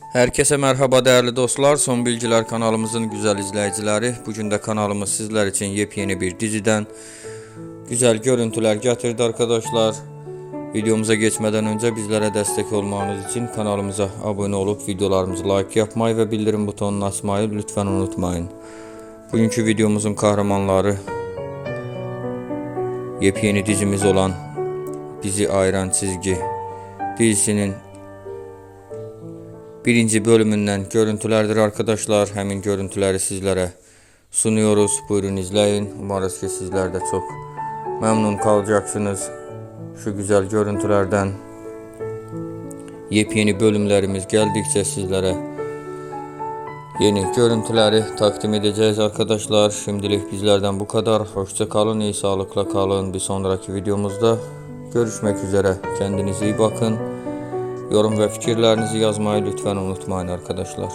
Herkese merhaba değerli dostlar. Son Bilgiler kanalımızın güzel izleyicileri. Bugün de kanalımız sizler için yepyeni bir diziden güzel görüntüler getirdi arkadaşlar. Videomuza geçmeden önce bizlere destek olmanız için kanalımıza abone olup videolarımızı like yapmayı ve bildirim butonunu açmayı lütfen unutmayın. Bugünkü videomuzun kahramanları yepyeni dizimiz olan Bizi Ayıran Çizgi dizisinin birinci bölümünden görüntülerdir arkadaşlar. Hemen görüntüleri sizlere sunuyoruz. Buyurun izleyin. Umarız ki sizler de çok memnun kalacaksınız. Şu güzel görüntülerden yepyeni bölümlerimiz geldikçe sizlere yeni görüntüleri takdim edeceğiz arkadaşlar. Şimdilik bizlerden bu kadar. Hoşça kalın, iyi sağlıkla kalın. Bir sonraki videomuzda görüşmek üzere. Kendinize iyi bakın. Yorum ve fikirlerinizi yazmayı lütfen unutmayın arkadaşlar.